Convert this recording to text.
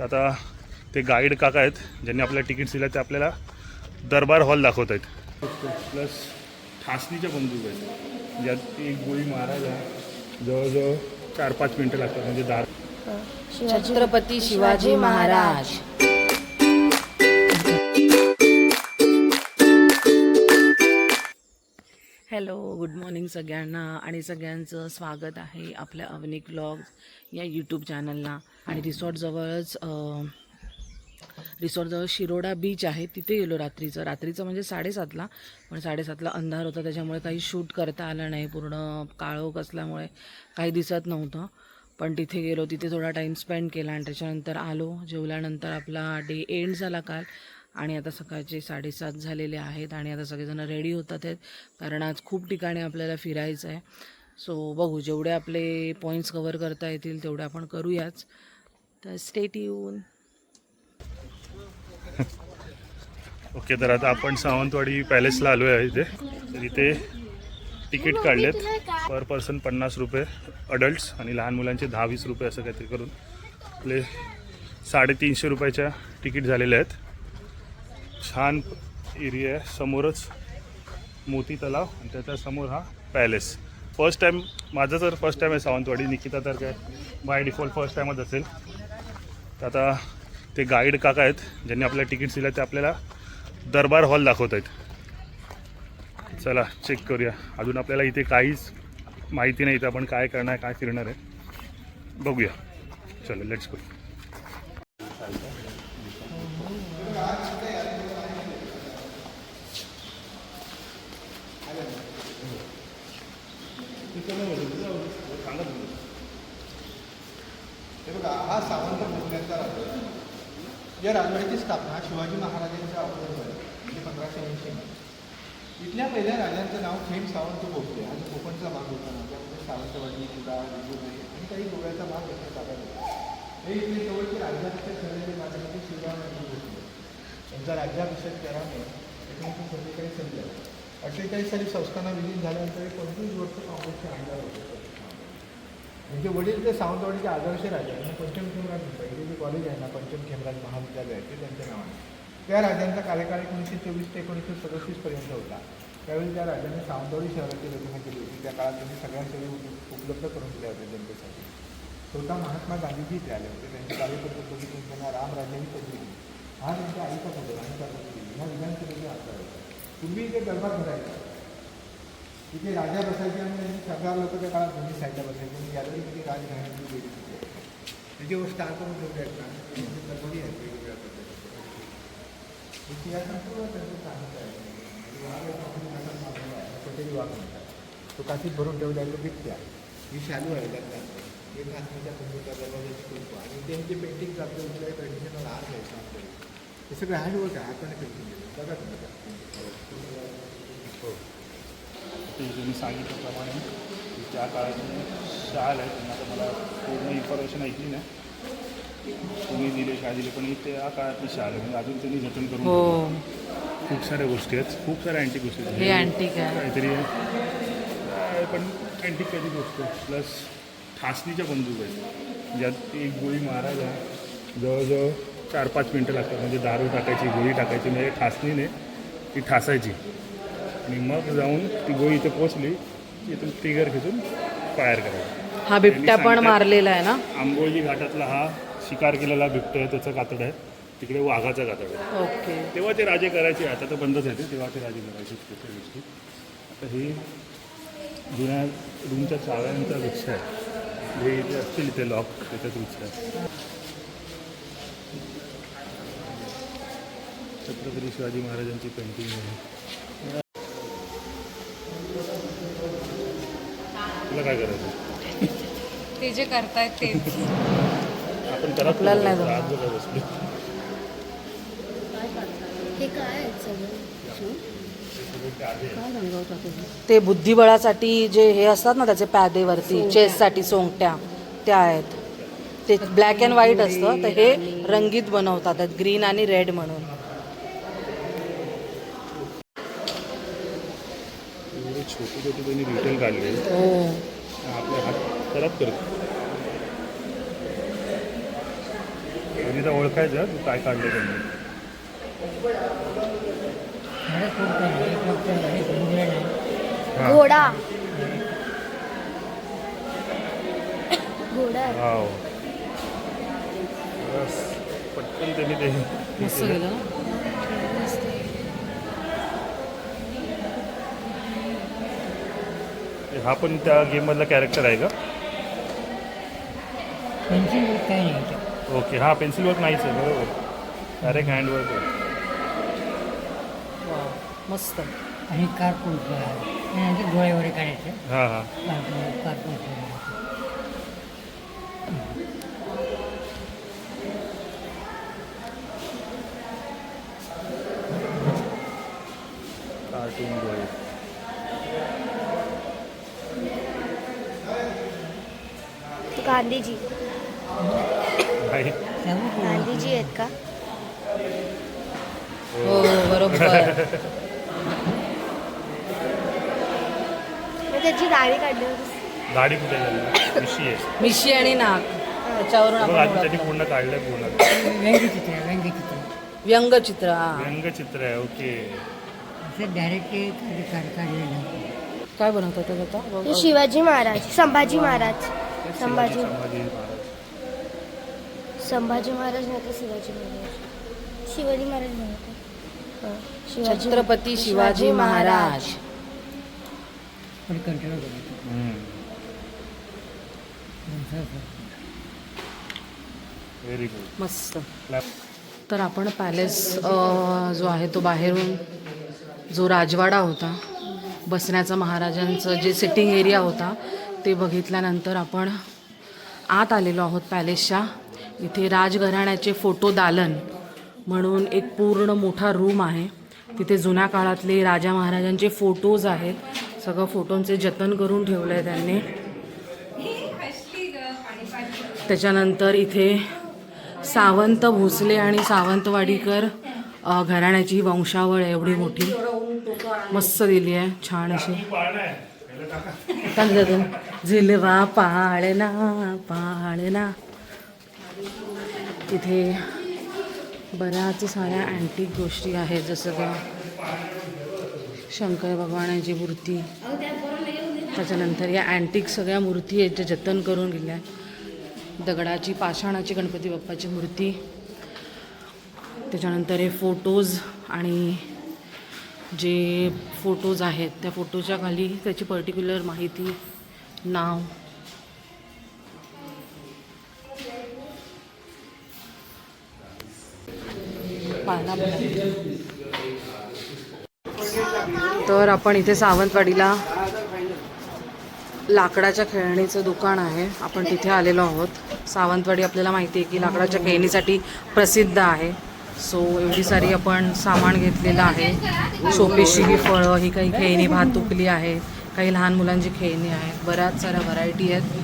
तर आता ते गाईड काका आहेत ज्यांनी आपल्याला तिकीट्स दिल्या ते आपल्याला दरबार हॉल दाखवत आहेत. प्लस ठासणीच्या बंदूक आहेत. ज्यात एक गोळी मारायला जवळजवळ चार पाच मिनटं लागतात. म्हणजे दार Chhatrapati Shivaji Maharaj. Hello. Good morning सगळ्यांना आणि सगळ्यांचं स्वागत आहे आपल्या अवनिक ब्लॉग्स या यूट्यूब चॅनलला. आणि रिसॉर्टजवळच रिसॉर्टजवळ शिरोडा बीच आहे. तिथे गेलो रात्रीचं. रात्रीचं म्हणजे साडेसातला पण साडेसातला अंधार होता त्याच्यामुळे काही शूट करता आलं नाही. पूर्ण काळोख असल्यामुळे काही दिसत नव्हतं. पण तिथे गेलो तिथे थोडा टाईम स्पेंड केला आणि त्याच्यानंतर आलो. जेवल्यानंतर आपला डे एंड झाला काल. आणि आता सकाळचे साडेसात झालेले आहेत आणि आता सगळेजण रेडी होतात आहेत कारण आज खूप ठिकाणी आपल्याला फिरायचं आहे सो बघू जेवढे आपले पॉईंट्स कवर करता येतील तेवढे आपण करूयाच. तर स्टेट येऊन ओके तर आता आपण सावंतवाडी पॅलेसला आलो आहे इथे. तर इथे तिकीट काढलेत. पर पर्सन पन्नास रुपये अडल्ट्स आणि लहान मुलांचे दहा वीस रुपये असं काहीतरी करून. आपले साडेतीनशे रुपयाच्या तिकीट झालेले आहेत. छान एरिया आहे. समोरच मोती तलाव आणि त्याच्यासमोर हा पॅलेस. फर्स्ट टाईम माझं तर फर्स्ट टाईम आहे सावंतवाडी. निकिता तर काय बाय डिफॉल्ट फर्स्ट टाईमच असेल. तर आता ते गाईड काका आहेत ज्यांनी आपल्याला तिकीट्स दिल्या ते आपल्याला दरबार हॉल दाखवत आहेत. चला चेक करूया. अजून आपल्याला इथे काहीच माहिती नाही इथे आपण काय करणार काय फिरणार आहे. बघूया. चला लेट्स गो हे बघा हा सावंत भोसल्यांचा राजा या राजवाड्याची स्थापना शिवाजी महाराजांच्या अगोदर झाली म्हणजे पंधराशे ऐंशी इथल्या पहिल्या राजांचं नाव खेम सावंत भोसले आणि कोकणचा भाग होता. ना त्यामध्ये सावंतवाडी कुडा विजूबाई आणि काही गोव्याचा भाग घेण्यात आला होता. हे इथले जवळचे राज्याभिषेक ठरलेले राजा शिवरामांनी शिवराम भोसले. यांचा राज्याभिषेक केल्याने एकोणीसशे सत्तेचाळीस साली झाला अठ्ठेचाळीस साली संस्थाना विलीन झाल्यानंतर हे पंचवीस वर्ष काँग्रेसचे आमदार होते. म्हणजे वडील ते सावंतवाडीचे आदर्श राजा आणि पंचम खेमराज पहिले जे कॉलेज आहे ना पंचम खेमराज महाविद्यालय आहे ते त्यांच्या नावाने. त्या राजांचा कार्यकाळ एकोणीसशे चोवीस ते एकोणीसशे सदतीसपर्यंत होता. त्यावेळी त्या राजाने सावंतवाडी शहराची रचना केली होती. त्या काळात त्यांनी सगळ्या सगळे उपलब्ध करून दिल्या होत्या जनतेसाठी. स्वतः महात्मा गांधीजी इथे आले होते. त्यांची कार्यकर्ते बघितून त्यांना राम पदवी दिली. हा त्यांच्या आईचा पदवी आणि त्या पदवी दिली ह्या विधानसभेचे आमदार होते. पूर्वी ते दरबार भरायचा तिथे राजा बसायचे आणि त्यांनी सरदार लोक त्या काळात दोन्ही साईडला बसायचे. आणि यादवी तिथे राजघराण्याची गेली तिथे त्याच्यावर स्टार करून ठेवले आहेत ना म्हणजे दरबारी आहेत वेगवेगळ्या पद्धतीची या संपूर्ण त्यांचं सांगत आहे. म्हणजे वाघ आहे. पटेली वाघ म्हणतात तो काशीत भरून ठेवला आहे. तो बिबट्या ही शालू आहे त्यातला हे नाचणीच्या कंप्युटर दरवाजाची कुलपं आणि त्यांचे पेंटिंग आपल्या उठले ट्रेडिशनल आर्ट आहे आपल्याला हे सगळं हँडवर्क आहे. हाताने पेंटिंग बघा तुम्ही. हो. ते तुम्ही सांगितल्याप्रमाणे त्या काळातले शाल आहेत त्यांना आता मला पूर्ण इन्फॉर्मेशन ऐकली नाही. तुम्ही दिले काय दिले पण त्या काळातली शाल आहे म्हणजे अजून त्यांनी जतन करून हो. खूप साऱ्या गोष्टी आहेत. खूप साऱ्या अँटिक गोष्टी आहेत. आहे. काहीतरी आहे, पण अँटिक काहीतरी गोष्ट आहे. प्लस ठासणीच्या बंदूक आहेत. ज्यात एक गोळी मारायला जवळजवळ चार पाच मिनटं लागतात. म्हणजे दारू टाकायची गोळी टाकायची. म्हणजे ठासणीने ती ठासायची. आणि मग जाऊन ती गोळी इथे पोचली इथून ट्रिगर खेचून फायर करायचं हा बिबट्या पण मारलेला आहे ना? आंबोली घाटातला हा शिकार केलेला बिबट आहे त्याचं कातड आहे. तिकडे वाघाचं कातड आहे. ओके. तेव्हा ते राजे करायचे आता तर बंदच आहे ते तेव्हा ते राजे करायचे त्या गोष्टी. आता हे जुन्या रूमच्या चाव्यांचा वृक्ष आहे. हे इथे असतील इथे लॉक त्याच्यात वृक्ष आहे. छत्रपती शिवाजी महाराजांची पेंटिंग आहे. काय करायचं? ते जे करतायत तेच. आपण करा आपल्याला नाही जमणार. आज बसलो. हे काय आहे सगळं? काय? ते बुद्धिबळासाठी जे हे असतात ना त्याचे पॅदेवरती चेससाठी सोंगट्या त्या आहेत. ते ब्लॅक अँड व्हाईट असतं तर हे रंगीत बनवतात ग्रीन आणि रेड म्हणून. एवढे छोटे छोटे त्यांनी रिटेल काढले हो. आपले हात खराब करतो तर ओळखायचं तू काय काढलं त्यांनी? घोडा. घोडा. आहे. वाव. बस. पटकन त्यांनी ते हे मस्त केलं. गेलं ना हा पण त्या गेममधला कॅरेक्टर आहे का? पेन्सिल काही नाही याच्यात. ओके हा पेन्सिल वर्क नाहीच आहे बरोबर. डायरेक्ट हँड वर्क आहे मस्त. आणि कार्टून नंतर डोळे वगैरे काढायचे हां हां. Cartoon cartoon cartoon Gandhiji. Gandhiji आहेत का? हो बरोबर. मग त्याची दाढी काढली होती. गाडी कुठे झाली मिशी आहे. मिशी आणि नाक. त्याच्यावरून बघ आपण त्यांनी. पूर्ण काढलंय पूर्ण. व्यंगचित्र आहे व्यंगचित्र. व्यंगचित्र हा. व्यंगचित्र आहे ओके. असं डायरेक्ट काढ काढलेलं. काय बनवतात ते आता? हे शिवाजी महाराज संभाजी महाराज. संभाजी. संभाजी महाराज. तर शिवाजी महाराज. शिवाजी महाराज नाही शिवाजी छत्रपती शिवाजी महाराज. करायचं. व्हेरी गुड मस्त. तर आपण पॅलेस अ, जो आहे तो बाहेरून जो राजवाडा होता बसण्याचा महाराजांचं जे सिटिंग एरिया होता ते बघितल्यानंतर आपण आत आलेलो आहोत पॅलेसच्या. इथे राजघराण्याचे फोटो दालन म्हणून एक पूर्ण मोठा रूम आहे. तिथे जुन्या काळातले राजा महाराजांचे फोटोज आहेत. सगळं फोटोंचे जतन करून ठेवलं आहे त्यांनी. त्याच्यानंतर इथे सावंत भोसले आणि सावंतवाडीकर घराण्याची वंशावळ आहे एवढी मोठी. मस्त दिली आहे छान अशी. काय झिलवा पाळणा पाळणा इथे बऱ्याच साऱ्या अँटिक गोष्टी आहेत जसं का शंकर भगवानाची मूर्ती त्याच्यानंतर या अँटिक सगळ्या मूर्ती आहेत ज्या जतन करून गेल्या दगडाची पाषाणाची गणपती बाप्पाची मूर्ती त्याच्यानंतर हे फोटोज आणि जे फोटोज आहेत त्या फोटोच्या खाली त्याची पर्टिक्युलर माहिती नाव. पाना तर आपण इथे सावंतवाडीला लाकडाच्या खेळणीचं दुकान आहे. आपण तिथे आलेलो आहोत. सावंतवाडी आपल्याला माहिती आहे की लाकडाच्या खेळणीसाठी प्रसिद्ध आहे. सो एवढी सारी आपण सामान घेतलेलं आहे. सोपेशी ही फळं ही काही खेळणी भातुकली आहे काही लहान मुलांची खेळणी आहेत. बऱ्याच साऱ्या व्हरायटी आहेत.